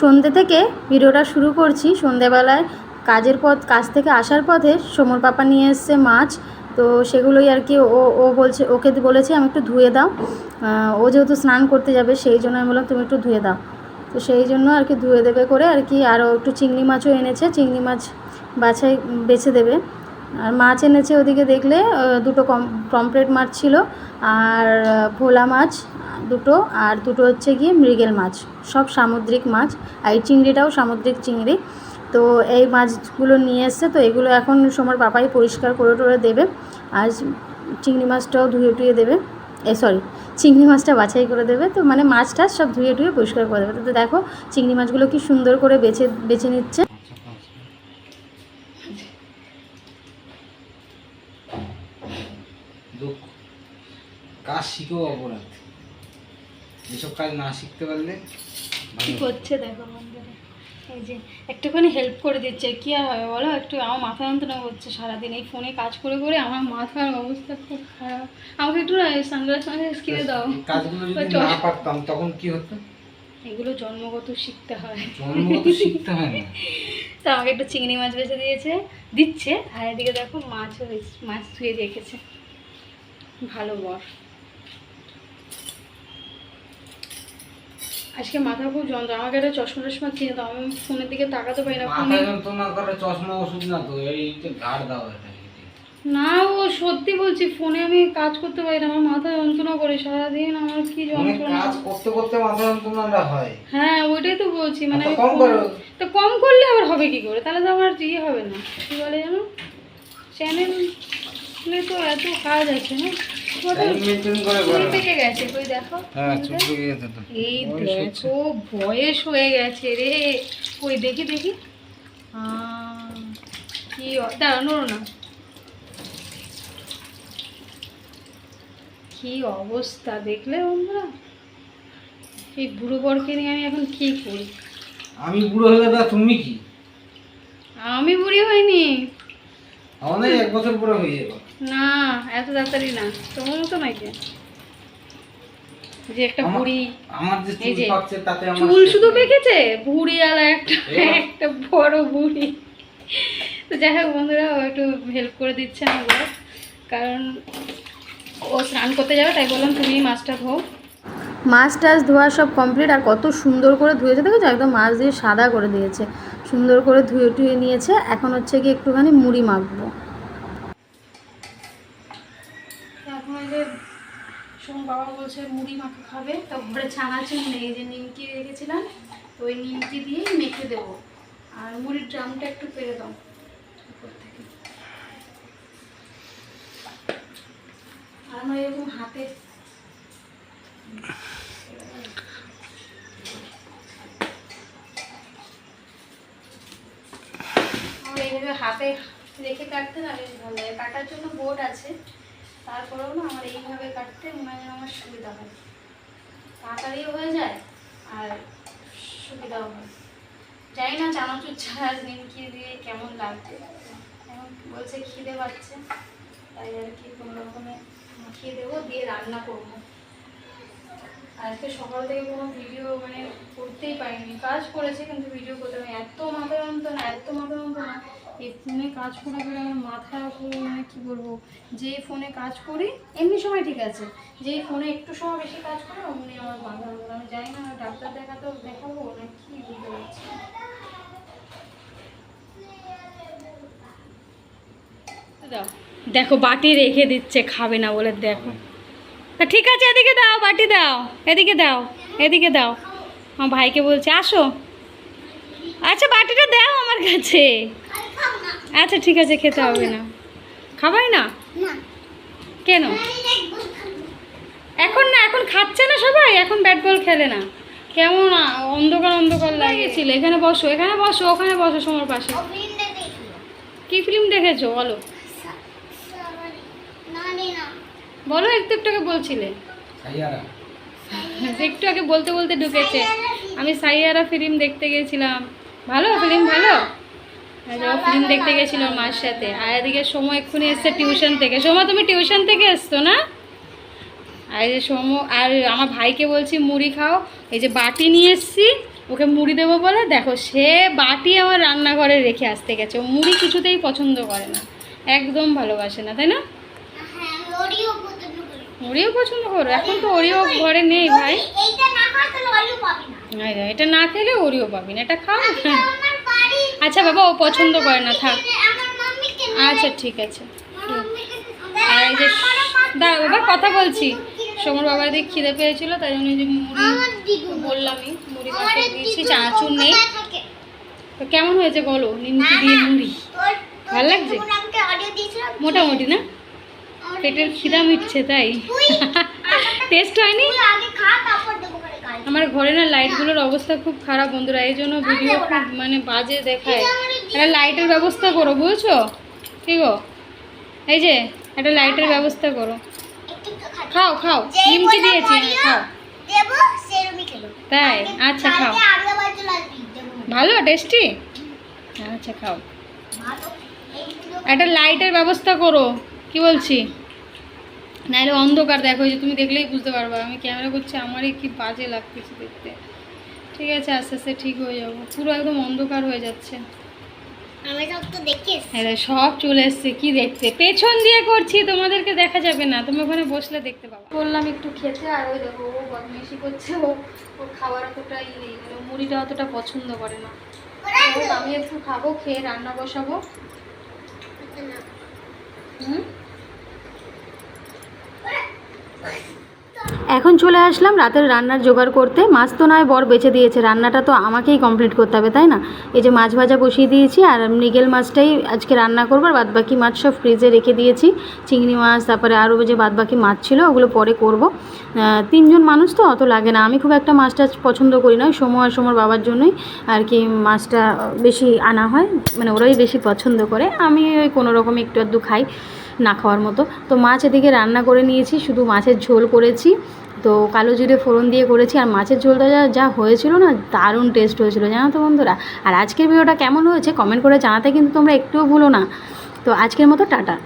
সন্ধ্যে থেকে ভিডিওটা শুরু করছি। সন্ধ্যেবেলায় কাজের পথ, কাজ থেকে আসার পথে সমর পাপা নিয়ে এসছে মাছ। তো সেগুলোই আর কি ও ও বলছে, ওকে বলেছে, আমি একটু ধুয়ে দাও। ও যেহেতু স্নান করতে যাবে, সেই জন্য আমি বললাম, তুমি একটু ধুয়ে দাও। তো সেই জন্য আর কি ধুয়ে দেবে করে আর কি আরও একটু চিংড়ি মাছও এনেছে। চিংড়ি মাছ বাছাই, বেছে দেবে। আর মাছ এনেছে ওদিকে দেখলে দুটো কম পমপ্লেট মাছ ছিল। আর ভোলা মাছ দুটো আর দুটো হচ্ছে গিয়ে মৃগেল মাছ, সব সামুদ্রিক মাছ আর এই চিংড়িটাও সামুদ্রিক চিংড়ি। তো এই মাছগুলো নিয়ে এসছে, তো এগুলো এখন সময় পাপাই পরিষ্কার করে টরে দেবে। আর চিংড়ি মাছটাও ধুয়ে টুয়ে দেবে। এ সরি চিংড়ি মাছটা বাছাই করে দেবে। তো মানে মাছটা সব ধুয়ে টুয়ে পরিষ্কার করে দেবে। তো দেখো চিংড়ি মাছগুলো কি সুন্দর করে বেছে বেছে নিচ্ছে। কাজ অপরাধ? এসব কাজ না শিখতে পারলে কি করছে দেখো বন্ধুরা? এই যে একটুখানি হেল্প করে দিচ্ছে। কি আর হবে বলো? একটু আমার মাথা যন্ত্রণা হচ্ছে সারাদিন। এই ফোনে কাজ করে করে আমার মাথার অবস্থা খুব খারাপ। আমাকে একটু সানগ্লাস মানগ্লাস কিনে দাও। কাজগুলো যদি না পারতাম তখন কি হতো? এগুলো জন্মগত শিখতে হয়। জন্মগত শিখতে হয় না। তো আমাকে একটু চিংড়ি মাছ বেছে দিয়েছে দিচ্ছে। আর এদিকে দেখো মাছও মাছ ধুয়ে রেখেছে। ভালো বর। আজকে মাথা খুব যন্ত্রণা। আমাকে একটা চশমা টশমা কিনে দাও আমি ফোনের দিকে তাকাতে পারি না মাথা ফোনে যন্ত্রণা করে চশমা ওষুধ না তো এই যে ঘাড় দাও না ও সত্যি বলছি ফোনে আমি কাজ করতে পারি না আমার মাথা যন্ত্রণা করে সারাদিন আমার কি যন্ত্রণা। কাজ করতে করতে মাথা যন্ত্রণাটা হয়। হ্যাঁ ওইটাই তো বলছি মানে কম ফোন- করো। তো কম করলে আবার হবে কি করে? তাহলে তো আমার ইয়ে হবে না কি বলে জানো? চ্যানেল তো এত কাজ আছে না। ওটা টাইম মেনটেন করে চুল করো পেকে গেছে কই দেখো। হ্যাঁ হয়ে গেছে এই দেখো বয়স হয়ে গেছে রে। কই দেখি দেখি। কি না। অবস্থা দেখলে বন্ধুরা? এই বুড়ো বরকে নিয়ে আমি এখন কি করি? আমি বুড়ো হলে তা তুমি কি? আমি বুড়ি হইনি। আমাদের এক বছর পরে হয়ে যাবে। না এত তাড়াতাড়ি না। তোমার মতো নাকি। যে একটা বুড়ি আমার যে চুল পাকছে তাতে আমার চুল শুধু। পেকেছে? বুড়ি আলা একটা একটা বড় বুড়ি তো যাই হোক বন্ধুরা ও একটু হেল্প করে দিচ্ছে আমাদের। কারণ ও স্নান করতে যাবে তাই বললাম তুমি মাছটা ধো মাছ টাছ ধোয়া সব কমপ্লিট আর কত সুন্দর করে ধুয়েছে। দেখেছ? একদম মাছ দিয়ে সাদা করে দিয়েছে। সুন্দর করে ধুয়ে টুয়ে নিয়েছে। এখন হচ্ছে কি একটুখানি মুড়ি মাখবো এখন ওই যে সোম বাবা বলছে, মুড়ি মাখা খাবে। তো ঘরে ছানাচুর নেই এই যে নিমকি রেখেছিলাম, তো ওই নিমকি দিয়ে মেখে দেবো। আর মুড়ির ড্রামটা একটু পেরে দাও থেকে। আর এরকম হাতে। এইভাবে হাতে রেখে কাটতে না বেশ ভালো লাগে। কাটার জন্য বোর্ড আছে। তারপরেও না আমার এইভাবে কাটতে মনে হয় আমার সুবিধা হয়। তাড়াতাড়িও হয়ে যায় আর সুবিধাও হয়। জানি না চানাচুর ছাড়া নিমকি দিয়ে কেমন লাগছে। এখন বলছে খিদে পাচ্ছে, তাই আর কি কোনো রকমে মাখিয়ে দেবো, দিয়ে রান্না করব। আজকে সকাল থেকে কোনো ভিডিও মানে করতেই পারিনি। কাজ করেছি কিন্তু ভিডিও করতে এত মাথা যন্ত্রণা, এত মাথা যন্ত্রণা। এই ফোনে কাজ করে করে আমার মাথা মানে কী বলব, যেই ফোনে কাজ করি, এমনি সময় ঠিক আছে। যেই ফোনে একটু সময় বেশি কাজ করে, অমনি আমার মাথা আমি জানি না, ডাক্তার দেখাতেও দেখাবো, না কি বুঝতে পারছি দেখো, বাটি রেখে দিচ্ছে, খাবে না বলে দেখো। তা ঠিক আছে, এদিকে দাও, বাটি দাও, এদিকে দাও এদিকে দাও। আমার ভাইকে বলছে, আসো। আচ্ছা বাটিটা দাও আমার কাছে। আচ্ছা ঠিক আছে খেতে হবে না। খাবাই না? কেন? এখন না এখন খাচ্ছে না সবাই এখন ব্যাট বল খেলে না। কেমন অন্ধকার অন্ধকার লাগেছিল এখানে বসো এখানে বসো ওখানে বসো সমর পাশে। কি ফিল্ম দেখেছ? বলো। বলো একটু একটু আগে বলছিলে। সাইয়ারা। একটু আগে বলতে বলতে ঢুকেছে। আমি সাইয়ারা ফিল্ম দেখতে গেছিলাম। ভালো ফিল্ম ভালো? ফিল্ম দেখতে গেছিল মার সাথে। আর এদিকে সময় এক্ষুনি এসছে টিউশন থেকে। সময় তুমি টিউশন থেকে এসছো না? আর এই যে সম আর আমার ভাইকে বলছি মুড়ি খাও। এই যে বাটি নিয়ে এসছি ওকে মুড়ি দেবো বলে। দেখো সে বাটি আমার রান্নাঘরে রেখে আসতে গেছে। ও মুড়ি কিছুতেই পছন্দ করে না। একদম ভালোবাসে না তাই না? ওরিও পছন্দ করি। এখন তো ওরিও ঘরে নেই ভাই। এটা না খেলে ওরিও পাবি না। এটা খাও। আচ্ছা বাবা ও পছন্দ করে না থাক। আচ্ছা ঠিক আছে। আর এই যে দাঁড়া বাবা কথা বলছি। সমর বাবার দিকে খিদে পেয়েছিল তাই জন্য যে মুড়ি বললামই মুড়ি পাঠিয়ে দিয়েছি চানাচুর নেই। তো কেমন হয়েছে বলো নিমকি দিয়ে মুড়ি? ভালো লাগছে? মোটামুটি না? পেটের খিদা মিটছে তাই? টেস্ট হয়নি? আমার ঘরে না লাইটগুলোর অবস্থা খুব খারাপ বন্ধুরা এই জন্য ভিডিও খুব মানে বাজে দেখায়। একটা লাইটের ব্যবস্থা করো বুঝছ? কি গো? এই যে একটা লাইটের ব্যবস্থা করো। খাও। খাও নিমকি দিয়েছি খাও। তাই? আচ্ছা খাও। আসবি দেবো। ভালো টেস্টি আচ্ছা খাও। একটা লাইটের ব্যবস্থা করো কি বলছি? নাহলে অন্ধকার দেখো যে তুমি দেখলেই বুঝতে পারবা। আমি ক্যামেরা করছি আমারই কি বাজে লাগতেছে দেখতে। ঠিক আছে আস্তে আস্তে ঠিক হয়ে যাব। পুরো একদম অন্ধকার হয়ে যাচ্ছে। সব। হ্যাঁ সব চলে এসছে কি দেখতে? পেছন দিয়ে করছি তোমাদেরকে দেখা যাবে না। তুমি ওখানে বসলে দেখতে পাবো। বললাম একটু খেতে আর ওই দেখো ও বদমেশি করছে ও ওর খাবার অতটা ই নেই। মানে মুড়িটা অতটা পছন্দ করে না। আমি একটু খাব খেয়ে রান্না বসাবো। হুম? এখন চলে আসলাম রাতের রান্নার জোগাড় করতে। মাছ তো নয়, বর বেছে দিয়েছে। রান্নাটা তো আমাকেই কমপ্লিট করতে হবে, তাই না? এই যে মাছ ভাজা বসিয়ে দিয়েছি আর মৃগেল মাছটাই আজকে রান্না করব। আর বাদ বাকি মাছ সব ফ্রিজে রেখে দিয়েছি। চিংড়ি মাছ, তারপরে আরও যে বাদ বাকি মাছ ছিল, ওগুলো পরে করব। তিনজন মানুষ তো, অত লাগে না। আমি খুব একটা মাছটা পছন্দ করি না সময় আর সময় বাবার জন্যই। আর কি মাছটা বেশি আনা হয় মানে ওরাই বেশি পছন্দ করে। আমি ওই কোনো রকম একটু আধটু খাই। না খাওয়ার মতো। তো মাছ এদিকে রান্না করে নিয়েছি, শুধু মাছের ঝোল করেছি। তো কালো জিরে ফোড়ন দিয়ে করেছি, আর মাছের ঝোলটা যা যা হয়েছিল না, দারুণ টেস্ট হয়েছিল, জানো তো বন্ধুরা। আর আজকের ভিডিওটা কেমন হয়েছে কমেন্ট করে জানাতে কিন্তু তোমরা একটুও ভুলো না। তো আজকের মতো টাটা।